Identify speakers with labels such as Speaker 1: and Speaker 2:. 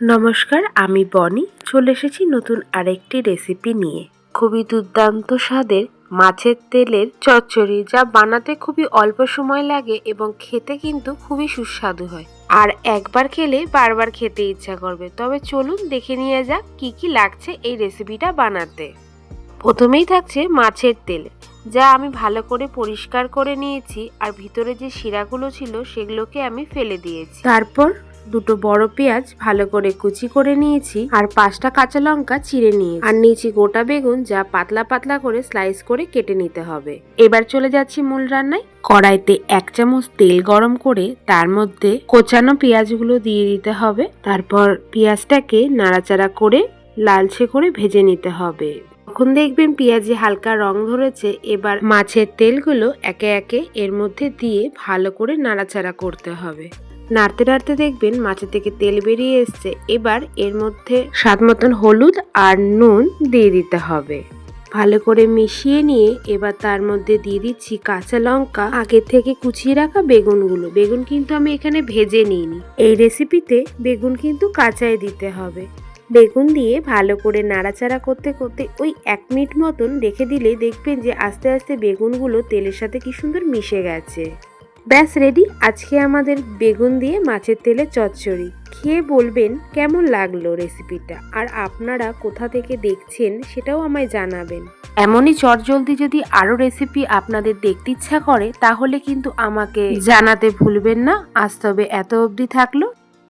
Speaker 1: নমস্কার, আমি বনি। চলে এসেছি নতুন আরেকটি রেসিপি নিয়ে। খুবই দুর্দান্ত স্বাদের মাছের তেলের চচ্চড়ি, যা বানাতে খুবই অল্প সময় লাগে এবং খেতে কিন্তু খুবই সুস্বাদু হয়। আর একবার খেলে বারবার খেতে ইচ্ছা করবে। তবে চলুন দেখে নিয়ে যাক কি কি লাগছে এই রেসিপিটা বানাতে। প্রথমেই থাকছে মাছের তেল, যা আমি ভালো করে পরিষ্কার করে নিয়েছি। আর ভিতরে যে শিরাগুলো ছিল, সেগুলোকে আমি ফেলে দিয়েছি। তারপর দুটো বড় পেঁয়াজ ভালো করে কুচি করে নিয়েছি আর পাঁচটা কাঁচা লঙ্কা চিড়ে নিয়ে আর নিয়েছি গোটা বেগুন যা পাতলা পাতলা করে স্লাইস করে কেটে নিতে হবে। এবার চলে যাচ্ছি মূল রান্নায়। কড়াইতে এক চামচ তেল গরম করে তার মধ্যে কোচানো পেঁয়াজগুলো দিয়ে দিতে হবে। তারপর পেঁয়াজটাকে নাড়াচাড়া করে লালচে করে ভেজে নিতে হবে। যখন দেখবেন পেঁয়াজে হালকা রং ধরেছে। এবার মাছের তেলগুলো একে একে এর মধ্যে দিয়ে ভালো করে নাড়াচাড়া করতে হবে। নাড়তে নাড়তে দেখবেন মাছের থেকে তেল বেরিয়ে এসছে। এবার এর মধ্যে স্বাদ মতন হলুদ আর নুন দিয়ে দিতে হবে। ভালো করে মিশিয়ে নিয়ে এবার তার মধ্যে দিয়ে দিচ্ছি কাঁচা লঙ্কা। আগে থেকে কুচিয়ে রাখা বেগুনগুলো। বেগুন কিন্তু আমি এখানে ভেজে নিইনি। এই রেসিপিতে বেগুন কিন্তু কাঁচাই দিতে হবে। বেগুন দিয়ে ভালো করে নাড়াচাড়া করতে করতে ওই এক মিনিট মতন রেখে দিলে দেখবেন যে আস্তে আস্তে বেগুনগুলো তেলের সাথে কি সুন্দর মিশে গেছে। ব্যাস রেডি আজকে আমাদের বেগুন দিয়ে মাছের তেলে চচ্চড়ি। খেয়ে বলবেন কেমন লাগল রেসিপিটা আর আপনারা কোথা থেকে দেখছেন সেটাও আমায় জানাবেন। এমনই চটজলদি যদি আরও রেসিপি আপনাদের দেখতে ইচ্ছা করে, তাহলে কিন্তু আমাকে জানাতে ভুলবেন না। আজ তবে এত অবধি থাকল।